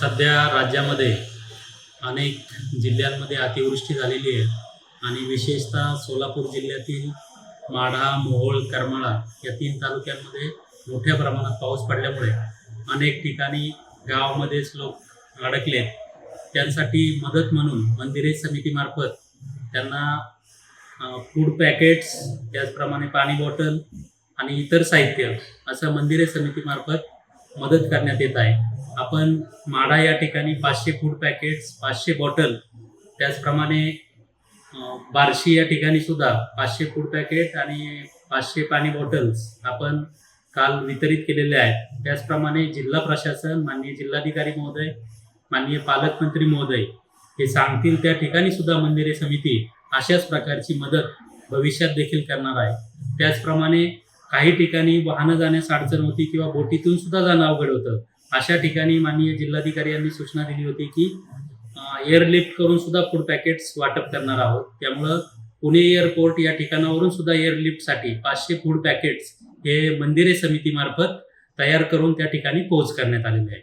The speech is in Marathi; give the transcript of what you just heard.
सध्या राज्यामध्ये अनेक जिल्ह्यांमध्ये अतिवृष्टी झालेली आहे आणि विशेषतः सोलापूर जिल्ह्यातील माढा मोहोळ करमाळा या तीन तालुक्यांमध्ये मोठ्या प्रमाणात पाऊस पडल्यामुळे अनेक ठिकाणी गावामध्येच लोक अडकलेत. त्यांसाठी मदत म्हणून मंदिरे समितीमार्फत त्यांना फूड पॅकेट्स त्याचप्रमाणे पाणी बॉटल आणि इतर साहित्य असं मंदिरे समितीमार्फत मदत करण्यात येत आहे. आपण माढा या ठिकाणी पाचशे फूड पॅकेट्स पाचशे बॉटल त्याचप्रमाणे बार्शी या ठिकाणी सुद्धा पाचशे फूड पॅकेट आणि पाचशे पाणी बॉटल्स आपण काल वितरित केलेले आहेत. त्याचप्रमाणे जिल्हा प्रशासन माननीय जिल्हाधिकारी महोदय माननीय पालकमंत्री महोदय हे सांगतील त्या ठिकाणी सुद्धा मंदिरे समिती अशाच प्रकारची मदत भविष्यात देखील करणार आहे. त्याचप्रमाणे काही ठिकाणी वाहनं जाण्यास अडचण होती किंवा बोटीतून सुद्धा जाणं अवघड होतं. अशा ठिकाणी माननीय जिल्हाधिकारी यांनी सूचना दिली होती की एअरलिफ्ट करून सुद्धा फूड पॅकेट्स वाटप करणार आहोत. त्यामुळं पुणे एअरपोर्ट या ठिकाणावरून सुद्धा एअरलिफ्टसाठी पाचशे फूड पॅकेट्स हे मंदिरे समितीमार्फत तयार करून त्या ठिकाणी पोहोच करण्यात आलेले आहे